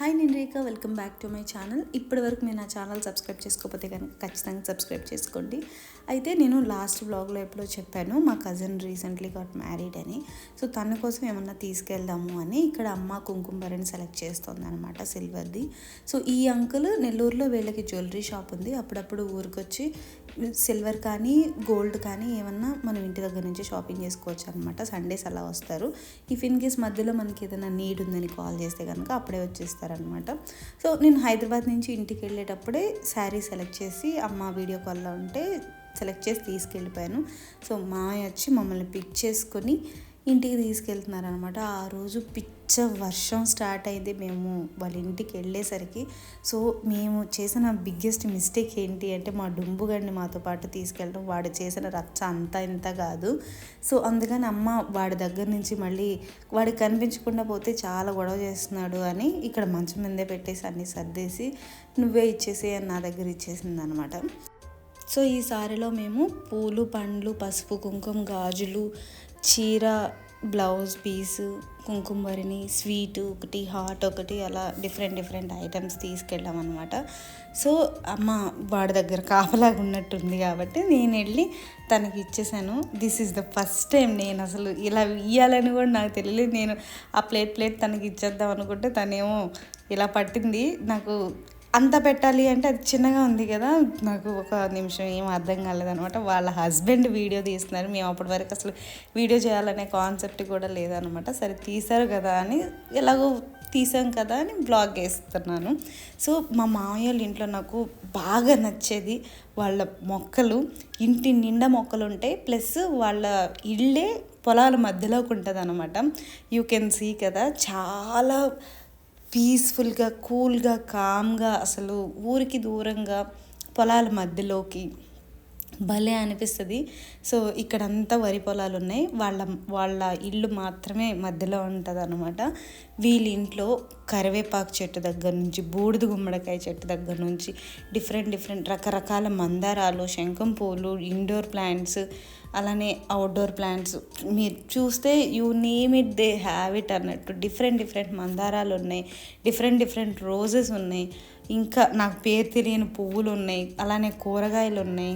Hi నేను Rekha welcome back to my channel. ఇప్పటి వరకు మీరు నా ఛానల్ సబ్స్క్రైబ్ చేసుకోకపోతే కనుక ఖచ్చితంగా సబ్స్క్రైబ్ చేసుకోండి. అయితే నేను లాస్ట్ బ్లాగ్లో ఎప్పుడో చెప్పాను మా కజిన్ రీసెంట్లీ గాట్ మ్యారీడ్ అని. సో తన కోసం ఏమన్నా తీసుకెళ్దాము అని ఇక్కడ అమ్మ కుంకుమ భరణి సెలెక్ట్ చేస్తుంది అనమాట సిల్వర్ది. సో ఈ అంకుల్ నెల్లూరులో వీళ్ళకి జ్యువెలరీ షాప్ ఉంది. అప్పుడప్పుడు ఊరికొచ్చి సిల్వర్ కానీ గోల్డ్ కానీ ఏమన్నా మనం ఇంటి దగ్గర నుంచి షాపింగ్ చేసుకోవచ్చు అనమాట సండేస్ అలా వస్తారు. ఇఫ్ ఇన్ కేస్ మధ్యలో మనకి ఏదైనా నీడ్ ఉందని కాల్ చేస్తే కనుక అప్పుడే వచ్చేస్తారు. చేశారనమాట సో నేను హైదరాబాద్ నుంచి ఇంటికి వెళ్ళేటప్పుడే శారీ సెలెక్ట్ చేసి అమ్మ వీడియో కాల్లో ఉంటే సెలెక్ట్ చేసి తీసుకెళ్ళిపోయాను. సో మా వచ్చి మమ్మల్ని పిక్ చేసుకొని ఇంటికి తీసుకెళ్తున్నారనమాట. ఆ రోజు పిచ్చ వర్షం స్టార్ట్ అయింది. మేము వాళ్ళ ఇంటికి వెళ్ళేసరికి సో మేము చేసిన బిగ్గెస్ట్ మిస్టేక్ ఏంటి అంటే మా డుంబుగాడిని మాతో పాటు తీసుకెళ్ళడం. వాడు చేసిన రచ్చ అంతా ఇంత కాదు. సో అందుకని అమ్మ వాడి దగ్గర నుంచి మళ్ళీ వాడికి కనిపించకుండా పోతే చాలా గొడవ చేస్తున్నాడు అని ఇక్కడ మంచం మీదే పెట్టేసి అన్ని సర్దేసి నువ్వే ఇచ్చేసి అని నా దగ్గర ఇచ్చేసింది అనమాట సో ఈ సారిలో మేము పూలు పండ్లు పసుపు కుంకుమ గాజులు చీర బ్లౌజ్ పీసు కుంకుమరిని స్వీట్ ఒకటి హాట్ ఒకటి అలా డిఫరెంట్ డిఫరెంట్ ఐటమ్స్ తీసుకెళ్ళాం అనమాట సో అమ్మ వాడి దగ్గర కాపలాగా ఉన్నట్టుంది కాబట్టి నేను వెళ్ళి తనకి ఇచ్చేసాను. This is the first time నేను అసలు ఇలా ఇయ్యాలని కూడా నాకు తెలియలేదు. నేను ఆ ప్లేట్ ప్లేట్ తనకి ఇచ్చేద్దాం అనుకుంటే తనేమో ఇలా పట్టింది. నాకు అంత పెట్టాలి అంటే అది చిన్నగా ఉంది కదా. నాకు ఒక నిమిషం ఏం అర్థం కాలేదనమాట. వాళ్ళ హస్బెండ్ వీడియో తీస్తున్నారు. మేము అప్పటి వరకు అసలు వీడియో చేయాలనే కాన్సెప్ట్ కూడా లేదనమాట. సరే తీశారు కదా అని ఎలాగో తీసాం కదా అని బ్లాగ్ వేస్తున్నాను. సో మా మామయ్య వాళ్ళ ఇంట్లో నాకు బాగా నచ్చేది వాళ్ళ మొక్కలు. ఇంటి నిండా మొక్కలు ఉంటాయి ప్లస్ వాళ్ళ ఇళ్ళే పొలాల మధ్యలోకి ఉంటుంది అనమాట యూ కెన్ సీ కదా చాలా పీస్ఫుల్గా కూల్గా కామ్గా అసలు ఊరికి దూరంగా పొలాల మధ్యలోకి భలే అనిపిస్తుంది. సో ఇక్కడంతా వరి పొలాలు ఉన్నాయి వాళ్ళ వాళ్ళ ఇల్లు మాత్రమే మధ్యలో ఉంటుంది అనమాట వీళ్ళ ఇంట్లో కరివేపాకు చెట్టు దగ్గర నుంచి బూడిద గుమ్మడికాయ చెట్టు దగ్గర నుంచి డిఫరెంట్ డిఫరెంట్ రకరకాల మందారాలు శంఖం పూలు ఇండోర్ ప్లాంట్స్ అలానే అవుట్డోర్ ప్లాంట్స్. మీరు చూస్తే you name it they have it అన్నట్టు డిఫరెంట్ డిఫరెంట్ మందారాలు ఉన్నాయి. డిఫరెంట్ డిఫరెంట్ రోజెస్ ఉన్నాయి. ఇంకా నాకు పేరు తెలియని పువ్వులు ఉన్నాయి అలానే కూరగాయలు ఉన్నాయి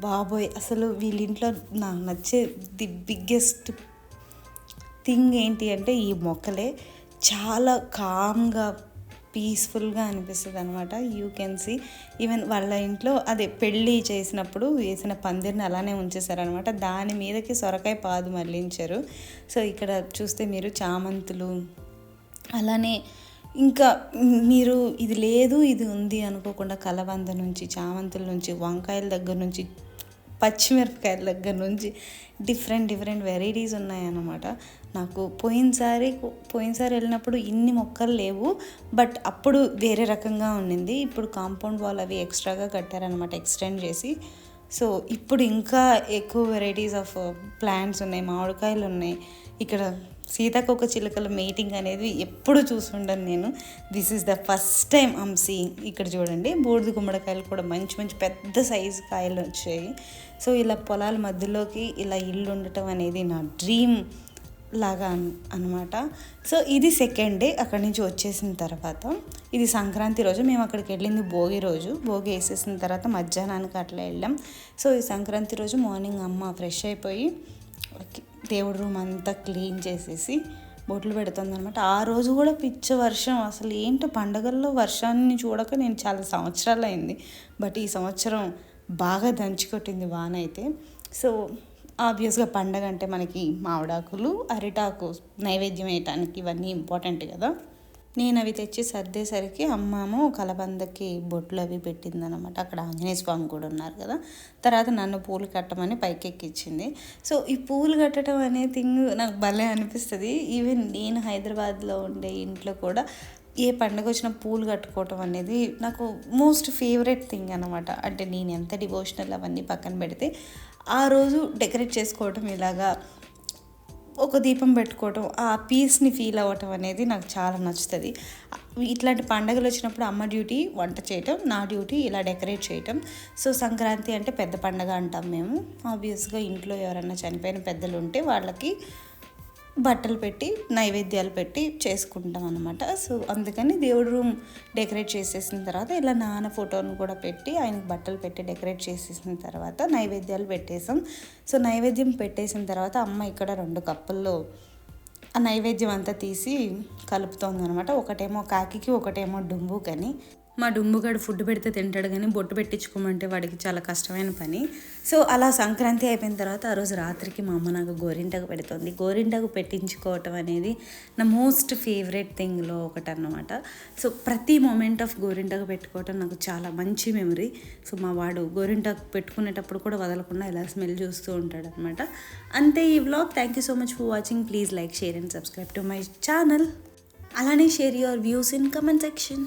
బాబోయ్ అసలు వీళ్ళింట్లో నాకు నచ్చే ది బిగ్గెస్ట్ థింగ్ ఏంటి అంటే ఈ మొక్కలే చాలా కామ్గా పీస్ఫుల్గా అనిపిస్తుంది అనమాట యూ కెన్ సీ ఈవెన్ వాళ్ళ ఇంట్లో అదే పెళ్ళి చేసినప్పుడు వేసిన పందిరిని అలానే ఉంచేశారనమాట దాని మీదకి సొరకాయ పాదు మళ్ళించారు. సో ఇక్కడ చూస్తే మీరు చామంతులు అలానే ఇంకా మీరు ఇది లేదు ఇది ఉంది అనుకోకుండా కలబంద నుంచి చామంతుల నుంచి వంకాయల దగ్గర నుంచి పచ్చిమిరపకాయల దగ్గర నుంచి డిఫరెంట్ డిఫరెంట్ వెరైటీస్ ఉన్నాయన్నమాట. నాకు పోయినసారి పోయినసారి వెళ్ళినప్పుడు ఇన్ని మొక్కలు లేవు బట్ అప్పుడు వేరే రకంగా ఉండింది. ఇప్పుడు కాంపౌండ్ వాల్ అవి ఎక్స్ట్రాగా కట్టారనమాట ఎక్స్టెండ్ చేసి. సో ఇప్పుడు ఇంకా ఎక్కువ వెరైటీస్ ఆఫ్ ప్లాంట్స్ ఉన్నాయి మామిడికాయలు ఉన్నాయి. ఇక్కడ సీతాకోక చిలుకల మీటింగ్ అనేది ఎప్పుడు చూసుండను నేను. This is the first time I'm seeing ఇక్కడ చూడండి బూడిద గుమ్మడికాయలు కూడా మంచి మంచి పెద్ద సైజు కాయలు వచ్చాయి. సో ఇలా పొలాల మధ్యలోకి ఇలా ఇల్లు ఉండటం అనేది నా డ్రీమ్ లాగా అనమాట సో ఇది సెకండ్ డే అక్కడి నుంచి వచ్చేసిన తర్వాత ఇది సంక్రాంతి రోజు మేము అక్కడికి వెళ్ళింది భోగి రోజు. భోగి వేసేసిన తర్వాత మధ్యాహ్నానికి అట్లా వెళ్ళాం. సో ఈ సంక్రాంతి రోజు మార్నింగ్ అమ్మ ఫ్రెష్ అయిపోయి దేవుడి రూమ్ అంతా క్లీన్ చేసేసి బొట్లు పెడుతుంది అనమాట ఆ రోజు కూడా పిచ్చ వర్షం. అసలు ఏంటో పండగల్లో వర్షాన్ని చూడక నేను చాలా సంవత్సరాలు అయింది బట్ ఈ సంవత్సరం బాగా దంచికొట్టింది వాన అయితే. సో ఆబ్వియస్గా పండగ అంటే మనకి మామిడాకులు అరిటాకు నైవేద్యం వేయటానికి ఇవన్నీ ఇంపార్టెంట్ కదా. నేను అవి తెచ్చి సర్దేసరికి అమ్మము కలబందకి బొట్లు అవి పెట్టిందనమాట అక్కడ ఆంజనేయ స్వామి కూడా ఉన్నారు కదా. తర్వాత నన్ను పూలు కట్టమని పైకి ఎక్కించింది సో ఈ పూలు కట్టడం అనే థింగ్ నాకు భలే అనిపిస్తుంది. ఈవెన్ నేను హైదరాబాద్లో ఉండే ఇంట్లో కూడా ఏ పండుగ వచ్చినా పూలు కట్టుకోవటం అనేది నాకు మోస్ట్ ఫేవరెట్ థింగ్ అనమాట అంటే నేను ఎంత డివోషనల్ అవన్నీ పక్కన పెడితే ఆ రోజు డెకరేట్ చేసుకోవటం ఇలాగా ఒక దీపం పెట్టుకోవటం ఆ పీస్ని ఫీల్ అవ్వటం అనేది నాకు చాలా నచ్చుతుంది. ఇట్లాంటి పండుగలు వచ్చినప్పుడు అమ్మ డ్యూటీ వంట చేయటం నా డ్యూటీ ఇలా డెకరేట్ చేయటం. సో సంక్రాంతి అంటే పెద్ద పండగ అంటాం మేము. ఆబ్వియస్గా ఇంట్లో ఎవరైనా చనిపోయిన పెద్దలు ఉంటే వాళ్ళకి బట్టలు పెట్టి నైవేద్యాలు పెట్టి చేసుకుంటాం అనమాట సో అందుకని దేవుడి రూమ్ డెకరేట్ చేసేసిన తర్వాత ఇలా నాన్న ఫోటోను కూడా పెట్టి ఆయనకు బట్టలు పెట్టి డెకరేట్ చేసేసిన తర్వాత నైవేద్యాలు పెట్టేసాం సో నైవేద్యం పెట్టేసిన తర్వాత అమ్మ ఇక్కడ రెండు కప్పుల్లో ఆ నైవేద్యం అంతా తీసి కలుపుతోంది అనమాట ఒకటేమో కాకికి ఒకటేమో డుంబుకని. మా డుంబుగాడు ఫుడ్ పెడితే తింటాడు కానీ బొట్టు పెట్టించుకోమంటే వాడికి చాలా కష్టమైన పని. సో అలా సంక్రాంతి అయిపోయిన తర్వాత ఆ రోజు రాత్రికి మా అమ్మ నాకు గోరింటకు పెడుతుంది. గోరింటకు పెట్టించుకోవటం అనేది నా మోస్ట్ ఫేవరెట్ థింగ్లో ఒకటి అనమాట సో ప్రతి మూమెంట్ ఆఫ్ గోరింటకు పెట్టుకోవటం నాకు చాలా మంచి మెమరీ. సో మా వాడు గోరింటకు పెట్టుకునేటప్పుడు కూడా వదలకుండా ఇలా స్మెల్ చూస్తూ ఉంటాడు అనమాట అంతే ఈ vlog. Thank you so much for watching please like share and subscribe to my channel అలానే share your views in comment section